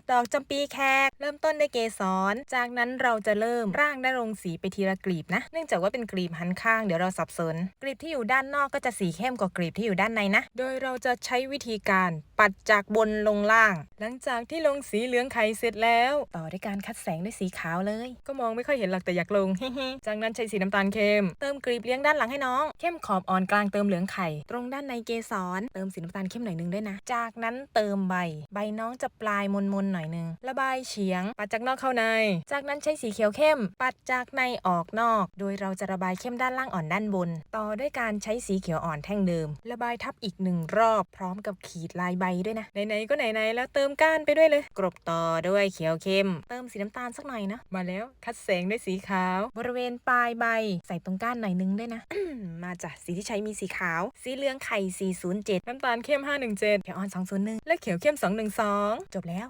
ดดอกจำปีแขก เริ่มต้นด้วยเกสร จากนั้นเราจะเริ่มร่างได้ลงสีไปทีละกลีบนะ เนื่องจากว่าเป็นกลีบหันข้างเดี๋ยวเราสับสน กลีบที่อยู่ด้านนอกก็จะสีเข้มกว่ากลีบที่อยู่ด้านในนะ โดยเราจะใช้วิธีการปัดจากบนลงล่าง หลังจากที่ลงสีเหลืองไข่เสร็จแล้ว ต่อด้วยการคัดแสงด้วยสีขาวเลย ก็มองไม่ค่อยเห็นหรอกแต่อยากลง จากนั้นใช้สีน้ำตาลเข้ม เติมกลีบเลี้ยงด้านหลังให้น้อง เข้มขอบอ่อนกลางเติมเหลืองไข่ ตรงด้านในเกสร เติมสีน้ำตาลเข้มหน่อยนึงด้วยนะ จากนั้นเติมใบ ใบน้องจะปลายมนๆหน่อยนึง ระบายเฉียง ปัดจากนอกเข้าใน จากนั้นใช้สีเขียวเข้ม ปัดจากในออกนอก โดยเราจะระบายเข้มด้านล่างอ่อนด้านบน ต่อด้วยการใช้สีเขียวอ่อนแท่งเดิม ระบายทับอีกหนึ่งรอบ พร้อมกับขีดลายใบด้วยนะ ไหนๆก็ไหนๆแล้วเติมก้านไปด้วยเลย กรบต่อด้วยเขียวเข้ม เติมสีน้ำตาลสักหน่อยนะ มาแล้ว คัดแสงด้วยสีขาว บริเวณปลายใบ ใส่ตรงก้านหน่อยนึงด้วยนะ มาจ้ะ สีที่ใช้มีสีขาว สีเหลืองไข่ 407 น้ำตาลเข้ม 517 เขียวอ่อน 201 และเขียวเข้ม 212 จบแล้ว